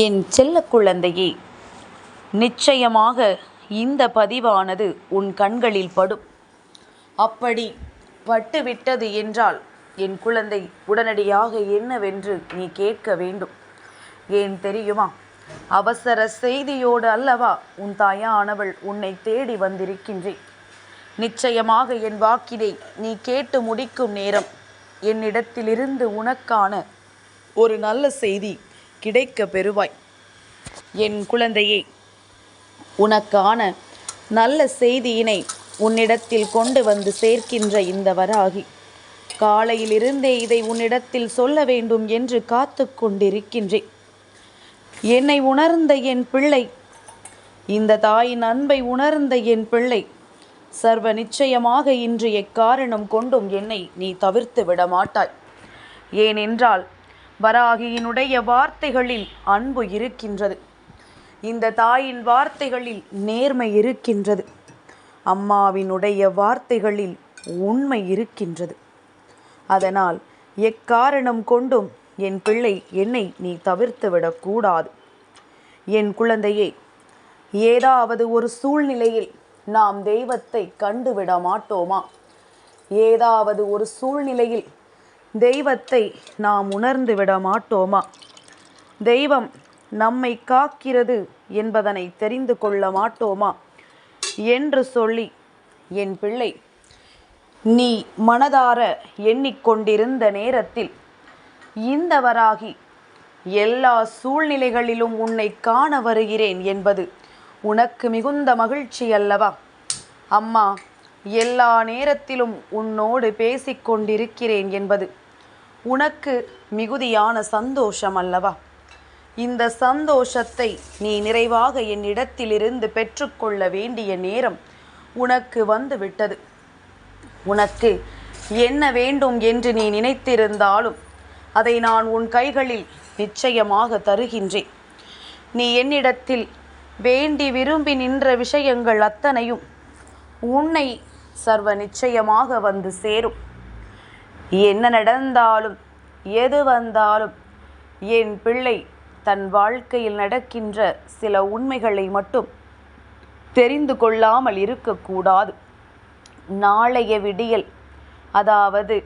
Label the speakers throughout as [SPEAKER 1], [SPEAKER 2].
[SPEAKER 1] என் செல்ல குழந்தையே நிச்சயமாக இந்த பதிவானது உன் கண்களில் படும். அப்படி பட்டுவிட்டது என்றால் என் குழந்தை உடனடியாக என்னவென்று நீ கேட்க வேண்டும். ஏன் தெரியுமா? அவசர செய்தியோடு அல்லவா உன் தாயானவள் உன்னை தேடி வந்திருக்கின்றேன். நிச்சயமாக என் வாக்கினை நீ கேட்டு முடிக்கும் நேரம் என்னிடத்திலிருந்து உனக்கான ஒரு நல்ல செய்தி கிடைக்க பெறுவாய். என் குழந்தையே உனக்கான நல்ல செய்தியினை உன்னிடத்தில் கொண்டு வந்து சேர்க்கின்ற இந்த வராகி காலையிலிருந்தே இதை உன்னிடத்தில் சொல்ல வேண்டும் என்று காத்து கொண்டிருக்கின்றேன். என்னை உணர்ந்த என் பிள்ளை இந்த தாயின் அன்பை உணர்ந்த என் பிள்ளை சர்வ நிச்சயமாக இன்று எக்காரணம் கொண்டும் என்னை நீ தவிர்த்து விட மாட்டாய் ஏனென்றால் வராகியினுடைய வார்த்தைகளில் அன்பு இருக்கின்றது. இந்த தாயின் வார்த்தைகளில் நேர்மை இருக்கின்றது. அம்மாவினுடைய வார்த்தைகளில் உண்மை இருக்கின்றது. அதனால் எக்காரணம் கொண்டும் என் பிள்ளை என்னை நீ தவிர்த்துவிடக்கூடாது என் குழந்தையே ஏதாவது ஒரு சூழ்நிலையில் நாம் தெய்வத்தை கண்டுவிட மாட்டோமா? ஏதாவது ஒரு சூழ்நிலையில் தெய்வத்தை நாம் உணர்ந்து விட மாட்டோமா? தெய்வம் நம்மை காக்கிறது என்பதனை தெரிந்து கொள்ள மாட்டோமா? என்று சொல்லி என் பிள்ளை நீ மனதார எண்ணிக்கொண்டிருந்த நேரத்தில் இந்தவராகி எல்லா சூழ்நிலைகளிலும் உன்னை காண வருகிறேன் என்பது உனக்கு மிகுந்த மகிழ்ச்சி அல்லவா? அம்மா எல்லா நேரத்திலும் உன்னோடு பேசிக்கொண்டிருக்கிறேன் என்பது உனக்கு மிகுதியான சந்தோஷம் அல்லவா? இந்த சந்தோஷத்தை நீ நிறைவாக என்னிடத்திலிருந்து பெற்றுக்கொள்ள வேண்டிய நேரம் உனக்கு வந்து விட்டது உனக்கு என்ன வேண்டும் என்று நீ நினைத்திருந்தாலும் அதை நான் உன் கைகளில் நிச்சயமாக தருகின்றேன். நீ என்னிடத்தில் வேண்டி விரும்பி நின்ற விஷயங்கள் அத்தனையும் உன்னை சர்வ நிச்சயமாக வந்து சேரும். என்ன நடந்தாலும் எது வந்தாலும் என் பிள்ளை தன் வாழ்க்கையில் நடக்கின்ற சில உண்மைகளை மட்டும் தெரிந்து கொள்ளாமல் இருக்கக்கூடாது. நாளைய விடியல் அதாவது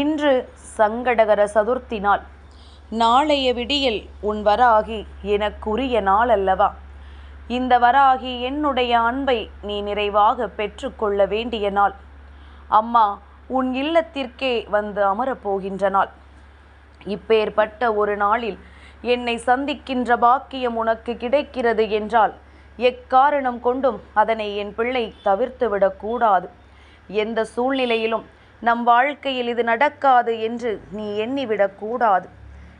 [SPEAKER 1] இன்று சங்கடகர சதுர்த்தி நாள். நாளைய விடியல் உன் வராகி எனக்குரிய நாள் அல்லவா இந்த வராகி என்னுடைய அன்பை நீ நிறைவாக பெற்றுக்கொள்ள வேண்டிய நாள். அம்மா உன் இல்லத்திற்கே வந்து அமரப்போகின்ற நாள் இப்பேற்பட்ட ஒரு நாளில் என்னை சந்திக்கின்ற பாக்கியம் உனக்கு கிடைக்கிறது என்றால் எக்காரணம் கொண்டும் அதனை என் பிள்ளை தவிர்த்துவிடக்கூடாது எந்த சூழ்நிலையிலும் நம் வாழ்க்கையில் இது நடக்காது என்று நீ எண்ணிவிடக்கூடாது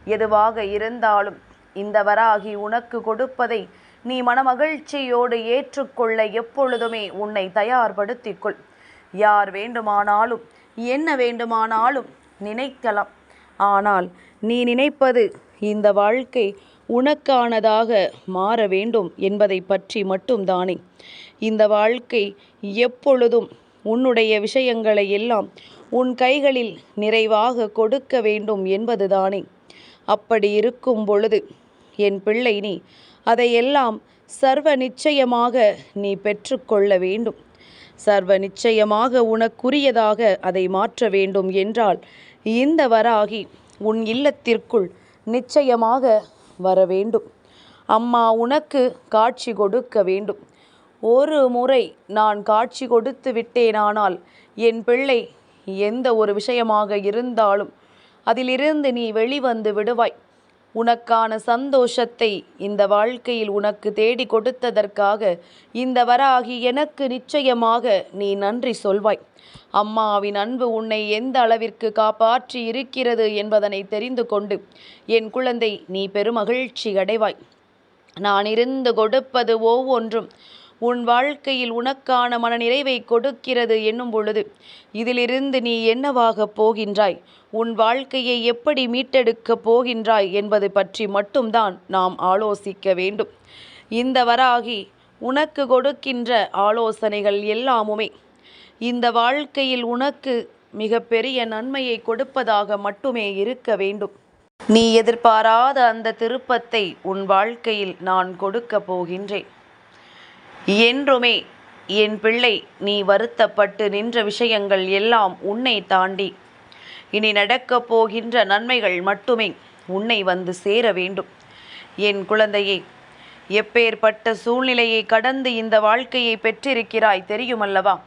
[SPEAKER 1] எதுவாக இருந்தாலும் இந்த வராகி உனக்கு கொடுப்பதை நீ மனமகிழ்ச்சியோடு ஏற்றுக்கொள்ள எப்பொழுதுமே உன்னை தயார்படுத்திக்கொள் யார் வேண்டுமானாலும் என்ன வேண்டுமானாலும் நினைக்கலாம். ஆனால் நீ நினைப்பது இந்த வாழ்க்கை உனக்கானதாக மாற வேண்டும் என்பதை பற்றி மட்டும்தானே. இந்த வாழ்க்கை எப்பொழுதும் உன்னுடைய விஷயங்களை எல்லாம் உன் கைகளில் நிறைவாக கொடுக்க வேண்டும் என்பதுதானே. அப்படி இருக்கும் பொழுது என் பிள்ளை நீ அதையெல்லாம் சர்வ நிச்சயமாக நீ பெற்றுக்கொள்ள வேண்டும். சர்வ நிச்சயமாக உனக்குரியதாக அதை மாற்ற வேண்டும் என்றால் இந்த வராகி உன் இல்லத்திற்குள் நிச்சயமாக வர வேண்டும். அம்மா உனக்கு காட்சி கொடுக்க வேண்டும். ஒரு முறை நான் காட்சி கொடுத்து விட்டேனானால் என் பிள்ளை எந்த ஒரு விஷயமாக இருந்தாலும் அதிலிருந்து நீ வெளிவந்து விடுவாய். உனக்கான சந்தோஷத்தை இந்த வாழ்க்கையில் உனக்கு தேடி கொடுத்ததற்காக இந்த வராகி எனக்கு நிச்சயமாக நீ நன்றி சொல்வாய். அம்மாவின் அன்பு உன்னை எந்த அளவிற்கு காப்பாற்றி இருக்கிறது என்பதனை தெரிந்து கொண்டு என் குழந்தை நீ பெருமகிழ்ச்சி அடைவாய். நான் இருந்து கொடுப்பது ஒவ்வொன்றும். உன் வாழ்க்கையில் உனக்கான மனநிறைவை கொடுக்கிறது என்னும் பொழுது இதிலிருந்து நீ என்னவாகப் போகின்றாய்? உன் வாழ்க்கையை எப்படி மீட்டெடுக்கப் போகின்றாய் என்பது பற்றி மட்டும்தான் நாம் ஆலோசிக்க வேண்டும். இந்த வராகி உனக்கு கொடுக்கின்ற ஆலோசனைகள் எல்லாமுமே இந்த வாழ்க்கையில் உனக்கு மிகப்பெரிய நன்மையை கொடுப்பதாக மட்டுமே இருக்க வேண்டும். நீ எதிர்பாராத அந்த திருப்பத்தை உன் வாழ்க்கையில் நான் கொடுக்கப் போகின்றேன். என்றுமே என் பிள்ளை நீ வருத்தப்பட்டு நின்ற விஷயங்கள் எல்லாம் உன்னை தாண்டி. இனி நடக்கப் போகின்ற நன்மைகள் மட்டுமே உன்னை வந்து சேர வேண்டும். என் குழந்தையே எப்பேற்பட்ட சூழ்நிலையை கடந்து இந்த வாழ்க்கையை பெற்றிருக்கிறாய் தெரியுமல்லவா?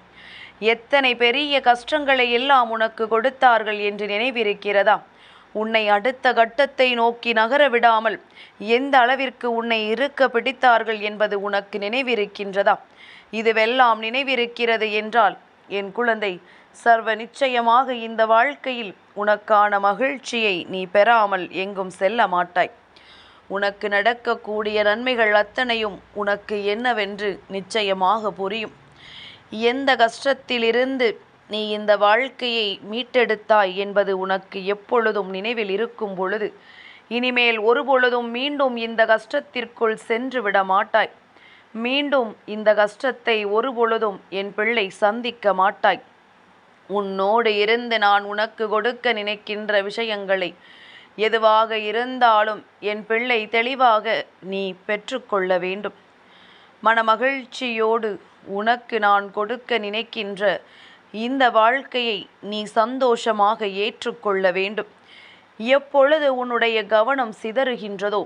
[SPEAKER 1] எத்தனை பெரிய கஷ்டங்களை எல்லாம் உனக்கு கொடுத்தார்கள் என்று நினைவிருக்கிறதா? உன்னை அடுத்த கட்டத்தை நோக்கி நகர விடாமல் எந்த அளவிற்கு உன்னை இருக்க பிடித்தார்கள் என்பது உனக்கு நினைவிருக்கின்றதா? இதுவெல்லாம் நினைவிருக்கிறது என்றால் என் குழந்தை சர்வ நிச்சயமாக இந்த வாழ்க்கையில் உனக்கான மகிழ்ச்சியை நீ பெறாமல் எங்கும் செல்ல மாட்டாய். உனக்கு நடக்கக்கூடிய நன்மைகள் அத்தனையும் உனக்கு என்னவென்று நிச்சயமாக புரியும். எந்த கஷ்டத்திலிருந்து நீ இந்த வாழ்க்கையை மீட்டெடுத்தாய் என்பது உனக்கு எப்பொழுதும் நினைவில் இருக்கும் பொழுது இனிமேல் ஒருபொழுதும் மீண்டும் இந்த கஷ்டத்திற்குள் சென்று விட மாட்டாய். மீண்டும் இந்த கஷ்டத்தை ஒருபொழுதும் என் பிள்ளை சந்திக்க மாட்டாய். உன்னோடு இருந்து நான் உனக்கு கொடுக்க நினைக்கின்ற விஷயங்களை எதுவாக இருந்தாலும் என் பிள்ளை தெளிவாக நீ பெற்றுக்கொள்ள வேண்டும். மனமகிழ்ச்சியோடு உனக்கு நான் கொடுக்க நினைக்கின்ற இந்த வாழ்க்கையை நீ சந்தோஷமாக ஏற்றுக்கொள்ள வேண்டும். எப்பொழுது உன்னுடைய கவனம் சிதறுகின்றதோ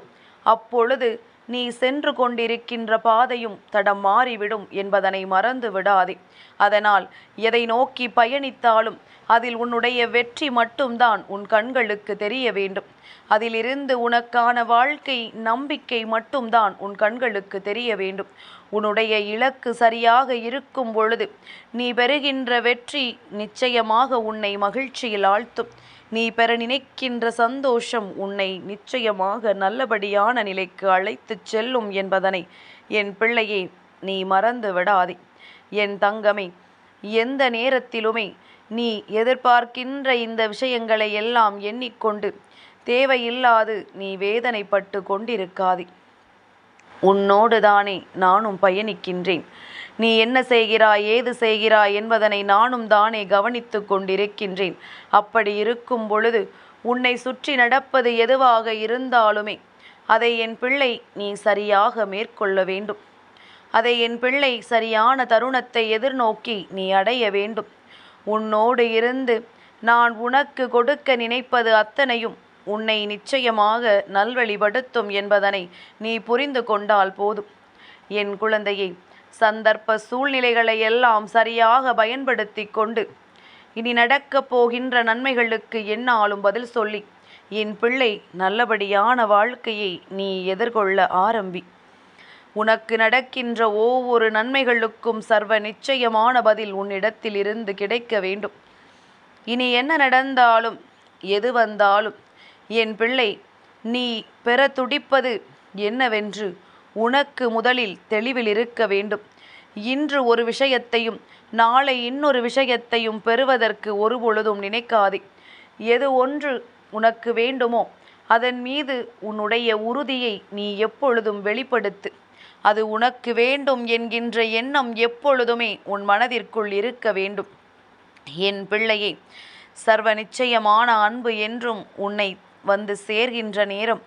[SPEAKER 1] அப்பொழுது நீ சென்று கொண்டிருக்கின்ற பாதையும் தடம் மாறிவிடும் என்பதனை மறந்து விடாதே. அதனால் எதை நோக்கி பயணித்தாலும் அதில் உன்னுடைய வெற்றி மட்டும்தான் உன் கண்களுக்கு தெரிய வேண்டும். அதிலிருந்து உனக்கான வாழ்க்கை நம்பிக்கை மட்டும்தான் உன் கண்களுக்கு தெரிய வேண்டும். உன்னுடைய இலக்கு சரியாக இருக்கும் பொழுது நீ பெறுகின்ற வெற்றி நிச்சயமாக உன்னை மகிழ்ச்சியில் ஆழ்த்தும். நீ பெற நினைக்கின்ற சந்தோஷம் உன்னை நிச்சயமாக நல்லபடியான நிலைக்கு அழைத்துச் செல்லும் என்பதனை என் பிள்ளையே நீ மறந்து விடாதே. என் தங்கமே எந்த நேரத்திலுமே நீ எதிர்பார்க்கின்ற இந்த விஷயங்களை எல்லாம் எண்ணிக்கொண்டு தேவையில்லாது நீ வேதனைப்பட்டு கொண்டிருக்காதே. உன்னோடு தானே நானும் பயணிக்கின்றேன். நீ என்ன செய்கிறாய் ஏது செய்கிறாய் என்பதனை நானும் தானே கவனித்து கொண்டிருக்கின்றேன். அப்படி இருக்கும் பொழுது உன்னை சுற்றி நடப்பது எதுவாக இருந்தாலுமே அதை என் பிள்ளை நீ சரியாக மேற்கொள்ள வேண்டும். அதை என் பிள்ளை சரியான தருணத்தை எதிர்நோக்கி நீ அடைய வேண்டும். உன்னோடு இருந்து நான் உனக்கு கொடுக்க நினைப்பது அத்தனையும் உன்னை நிச்சயமாக நல்வழிபடுத்தும் என்பதனை நீ புரிந்து கொண்டால் போதும். என் குழந்தையை சந்தர்ப்ப சூழ்நிலைகளை எல்லாம் சரியாக பயன்படுத்தி கொண்டு இனி நடக்கப் போகின்ற நன்மைகளுக்கு என்னாலும் பதில் சொல்லி என் பிள்ளை நல்லபடியான வாழ்க்கையை நீ எதிர்கொள்ள ஆரம்பி. உனக்கு நடக்கின்ற ஒவ்வொரு நன்மைகளுக்கும் சர்வ நிச்சயமான பதில் உன்னிடத்தில் இருந்து கிடைக்க வேண்டும். இனி என்ன நடந்தாலும் எது வந்தாலும் என் பிள்ளை நீ பெற துடிப்பது என்னவென்று உனக்கு முதலில் தெளிவில் இருக்க வேண்டும். இன்று ஒரு விஷயத்தையும் நாளை இன்னொரு விஷயத்தையும் பெறுவதற்கு ஒருபொழுதும் நினைக்காதே. எது ஒன்று உனக்கு வேண்டுமோ அதன் மீது உன்னுடைய உறுதியை நீ எப்பொழுதும் வெளிப்படுத்து. அது உனக்கு வேண்டும் என்கின்ற எண்ணம் எப்பொழுதுமே உன் மனதிற்குள் இருக்க வேண்டும். என் பிள்ளையே சர்வ நிச்சயமான அன்பு என்றும் உன்னை வந்து சேர்கின்ற நேரம்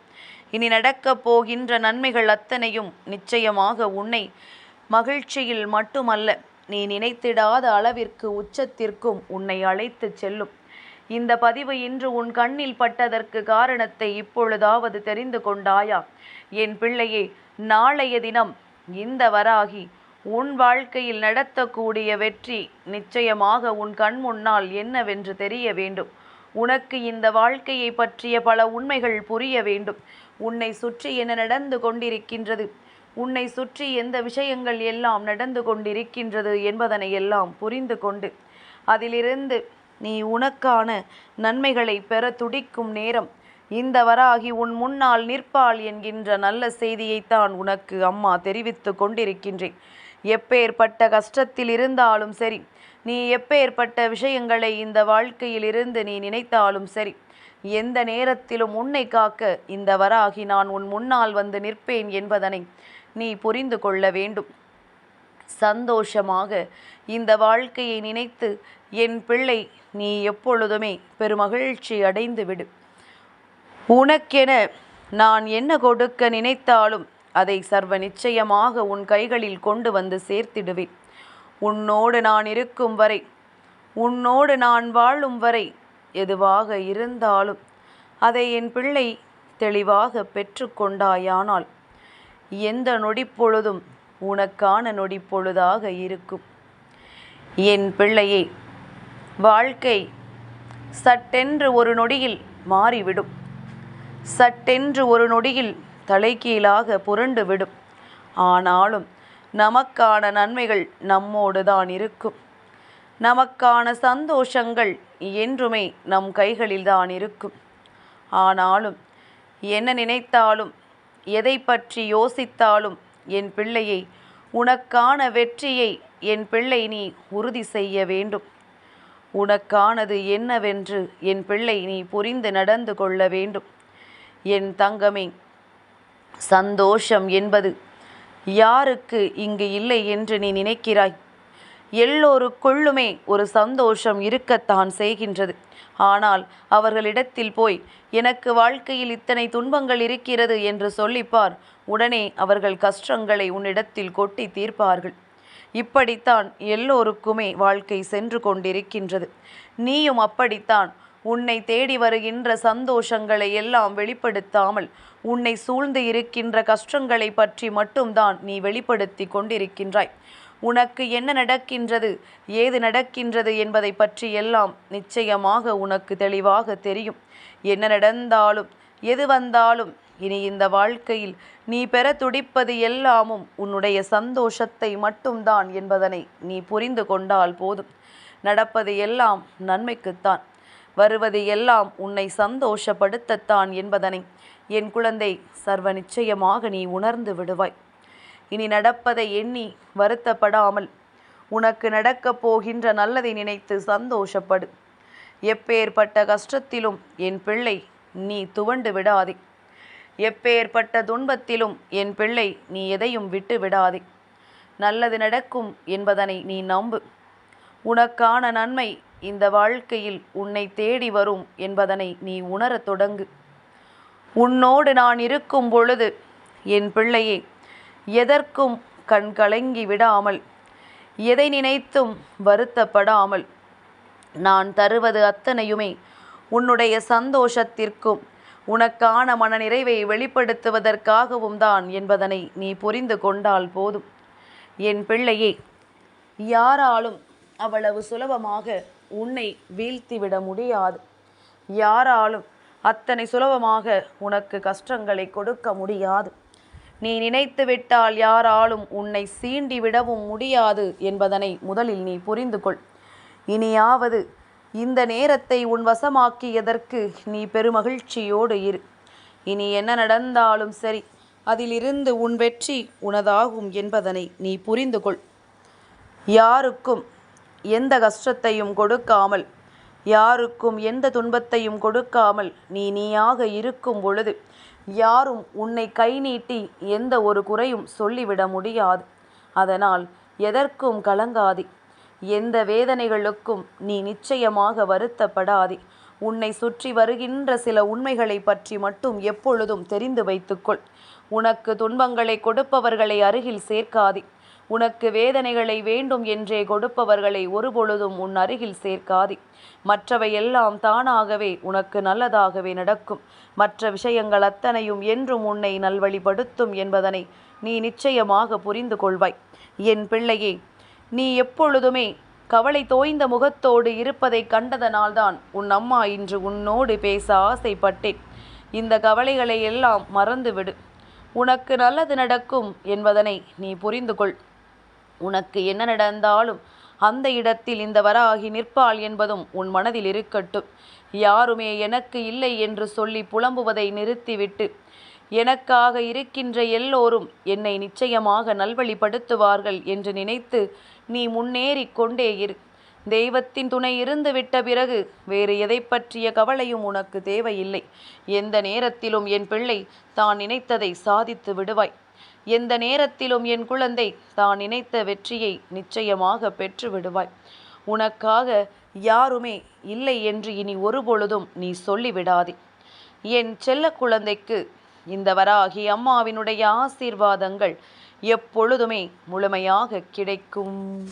[SPEAKER 1] இனி நடக்கப் போகின்ற நன்மைகள் அத்தனையும் நிச்சயமாக உன்னை மகிழ்ச்சியில் மட்டுமல்ல நீ நினைத்திடாத அளவிற்கு உச்சத்திற்கும் உன்னை அழைத்து செல்லும். இந்த பதிவு இன்று உன் கண்ணில் பட்டதற்கு காரணத்தை இப்பொழுதாவது தெரிந்து கொண்டாயா? என் பிள்ளையே நாளைய தினம் இந்த வராகி உன் வாழ்க்கையில் நடத்தக்கூடிய வெற்றி நிச்சயமாக உன் கண் முன்னால் என்னவென்று தெரிய வேண்டும். உனக்கு இந்த வாழ்க்கையை பற்றிய பல உண்மைகள் புரிய வேண்டும். உன்னை சுற்றி என்ன நடந்து கொண்டிருக்கின்றது? உன்னை சுற்றி எந்த விஷயங்கள் எல்லாம் நடந்து கொண்டிருக்கின்றது என்பதனை எல்லாம் புரிந்து கொண்டு அதிலிருந்து நீ உனக்கான நன்மைகளை பெற துடிக்கும் நேரம். இந்த வராகி உன் முன்னால் நிற்பாள் என்கின்ற நல்ல செய்தியைத்தான் உனக்கு அம்மா தெரிவித்து கொண்டிருக்கின்றேன். எப்பேற்பட்ட கஷ்டத்தில் இருந்தாலும் சரி நீ எப்பேற்பட்ட விஷயங்களை இந்த வாழ்க்கையில் இருந்து நீ நினைத்தாலும் சரி எந்த நேரத்திலும் உன்னை காக்க இந்த வராகி நான் உன் முன்னால் வந்து நிற்பேன் என்பதனை நீ புரிந்து கொள்ள வேண்டும். சந்தோஷமாக இந்த வாழ்க்கையை நினைத்து என் பிள்ளை நீ எப்பொழுதுமே பெருமகிழ்ச்சி அடைந்து விடு. உனக்கென நான் என்ன கொடுக்க நினைத்தாலும் அதை சர்வ நிச்சயமாக உன் கைகளில் கொண்டு வந்து சேர்த்திடுவேன். உன்னோடு நான் இருக்கும் வரை உன்னோடு நான் வாழும் வரை எதுவாக இருந்தாலும் அதை என் பிள்ளை தெளிவாக பெற்றுக்கொண்டாயானால் எந்த நொடிப்பொழுதும் உனக்கான நொடிப்பொழுதாக இருக்கும். என் பிள்ளையே வாழ்க்கை சட்டென்று ஒரு நொடியில் மாறிவிடும். சட்டென்று ஒரு நொடியில் தலைகீழாக புரண்டு விடும். ஆனாலும் நமக்கான நன்மைகள் நம்மோடு தான் இருக்கும். நமக்கான சந்தோஷங்கள் என்றுமே நம் கைகளில்தான் இருக்கும். ஆனாலும் என்ன நினைத்தாலும் எதை பற்றி யோசித்தாலும் என் பிள்ளையை உனக்கான வெற்றியை என் பிள்ளை நீ உறுதி செய்ய வேண்டும். உனக்கானது என்னவென்று என் பிள்ளை நீ புரிந்து நடந்து கொள்ள வேண்டும். என் தங்கமே சந்தோஷம் என்பது யாருக்கு இங்கு இல்லை என்று நீ நினைக்கிறாய்? எல்லோருக்குள்ளுமே ஒரு சந்தோஷம் இருக்கத்தான் செய்கின்றது. ஆனால் அவர்களிடத்தில் போய் எனக்கு வாழ்க்கையில் இத்தனை துன்பங்கள் இருக்கிறது என்று சொல்லிப்பார். உடனே அவர்கள் கஷ்டங்களை உன்னிடத்தில் கொட்டி தீர்ப்பார்கள். இப்படித்தான் எல்லோருக்குமே வாழ்க்கை சென்று கொண்டிருக்கின்றது. நீயும் அப்படித்தான். உன்னை தேடி வருகின்ற சந்தோஷங்களை எல்லாம் வெளிப்படுத்தாமல் உன்னை சூழ்ந்து இருக்கின்ற கஷ்டங்களை பற்றி மட்டும்தான் நீ வெளிப்படுத்தி கொண்டிருக்கின்றாய். உனக்கு என்ன நடக்கின்றது? ஏது நடக்கின்றது என்பதை பற்றி எல்லாம் நிச்சயமாக உனக்கு தெளிவாக தெரியும். என்ன நடந்தாலும் எது வந்தாலும் இனி இந்த வாழ்க்கையில் நீ பெற துடிப்பது எல்லாமும் உன்னுடைய சந்தோஷத்தை மட்டும்தான் என்பதனை நீ புரிந்து கொண்டால் போதும். நடப்பது எல்லாம் நன்மைக்குத்தான். வருவது எல்லாம் உன்னை சந்தோஷப்படுத்தத்தான் என்பதனை என் குழந்தை சர்வ நிச்சயமாக நீ உணர்ந்து விடுவாய். இனி நடப்பதை எண்ணி வருத்தப்படாமல் உனக்கு நடக்கப் போகின்ற நல்லதை நினைத்து சந்தோஷப்படு. எப்பேற்பட்ட கஷ்டத்திலும் என் பிள்ளை நீ துவண்டு விடாதே. எப்பேற்பட்ட துன்பத்திலும் என் பிள்ளை நீ எதையும் விட்டு விடாதே. நல்லது நடக்கும் என்பதனை நீ நம்பு. உனக்கான நன்மை இந்த வாழ்க்கையில் உன்னை தேடி வரும் என்பதனை நீ உணரத் தொடங்கு. உன்னோடு நான் இருக்கும் பொழுது என் பிள்ளையே எதற்கும் கண்கலங்கி விடாமல் எதை நினைத்தும் வருத்தப்படாமல் நான் தருவது அத்தனையுமே உன்னுடைய சந்தோஷத்திற்கும் உனக்கான மனநிறைவை வெளிப்படுத்துவதற்காகவும் தான் என்பதனை நீ புரிந்து கொண்டால் போதும். என் பிள்ளையே யாராலும் அவ்வளவு சுலபமாக உன்னை வீழ்த்திவிட முடியாது. யாராலும் அத்தனை சுலபமாக உனக்கு கஷ்டங்களை கொடுக்க முடியாது. நீ நினைத்து விட்டால் யாராலும் உன்னை சீண்டி விடவும் முடியாது என்பதனை முதலில் நீ புரிந்து கொள். இனியாவது இந்த நேரத்தை உன் வசமாக்கியதற்கு நீ பெருமகிழ்ச்சியோடு இரு. இனி என்ன நடந்தாலும் சரி அதிலிருந்து உன் வெற்றி உனதாகும் என்பதனை நீ புரிந்து கொள். யாருக்கும் எந்த கஷ்டத்தையும் கொடுக்காமல் யாருக்கும் எந்த துன்பத்தையும் கொடுக்காமல் நீ நீயாக இருக்கும் பொழுது யாரும் உன்னை கை நீட்டி எந்த ஒரு குறையும் சொல்லிவிட முடியாது. அதனால் எதற்கும் கலங்காதே. எந்த வேதனைகளுக்கும் நீ நிச்சயமாக வருத்தப்படாதே. உன்னை சுற்றி வருகின்ற சில உண்மைகளை பற்றி மட்டும் எப்பொழுதும் தெரிந்து வைத்துக்கொள். உனக்கு துன்பங்களை கொடுப்பவர்களை அருகில் சேர்க்காதே. உனக்கு வேதனைகளை வேண்டும் என்றே கொடுப்பவர்களை ஒருபொழுதும் உன் அருகில் சேர்க்காதே. மற்றவையெல்லாம் தானாகவே உனக்கு நல்லதாகவே நடக்கும். மற்ற விஷயங்கள் அத்தனையும் என்றும் உன்னை நல்வழிப்படுத்தும் என்பதனை நீ நிச்சயமாக புரிந்து கொள்வாய். என் பிள்ளையே நீ எப்பொழுதுமே கவலை தோய்ந்த முகத்தோடு இருப்பதை கண்டதனால்தான் உன் அம்மா இன்று உன்னோடு பேச ஆசைப்பட்டேன். இந்த கவலைகளை எல்லாம் மறந்துவிடு. உனக்கு நல்லது நடக்கும் என்பதனை நீ புரிந்து கொள். உனக்கு என்ன நடந்தாலும் அந்த இடத்தில் இந்த வராகி நிற்பாள் என்பதும் உன் மனதில் இருக்கட்டும். யாருமே எனக்கு இல்லை என்று சொல்லி புலம்புவதை நிறுத்திவிட்டு எனக்காக இருக்கின்ற எல்லோரும் என்னை நிச்சயமாக நல்வழிப்படுத்துவார்கள் என்று நினைத்து நீ முன்னேறி கொண்டே இரு. தெய்வத்தின் துணை இருந்து விட்ட பிறகு வேறு எதை பற்றிய கவலையும் உனக்கு தேவையில்லை. எந்த நேரத்திலும் என் பிள்ளை தான் நினைத்ததை சாதித்து விடுவாய். எந்த நேரத்திலும் என் குழந்தை தான் நினைத்த வெற்றியை நிச்சயமாக பெற்று விடுவாய். உனக்காக யாருமே இல்லை என்று இனி ஒருபொழுதும் நீ சொல்லிவிடாதே. என் செல்ல குழந்தைக்கு இந்த வராகி அம்மாவினுடைய ஆசீர்வாதங்கள் எப்பொழுதுமே முழுமையாக கிடைக்கும்.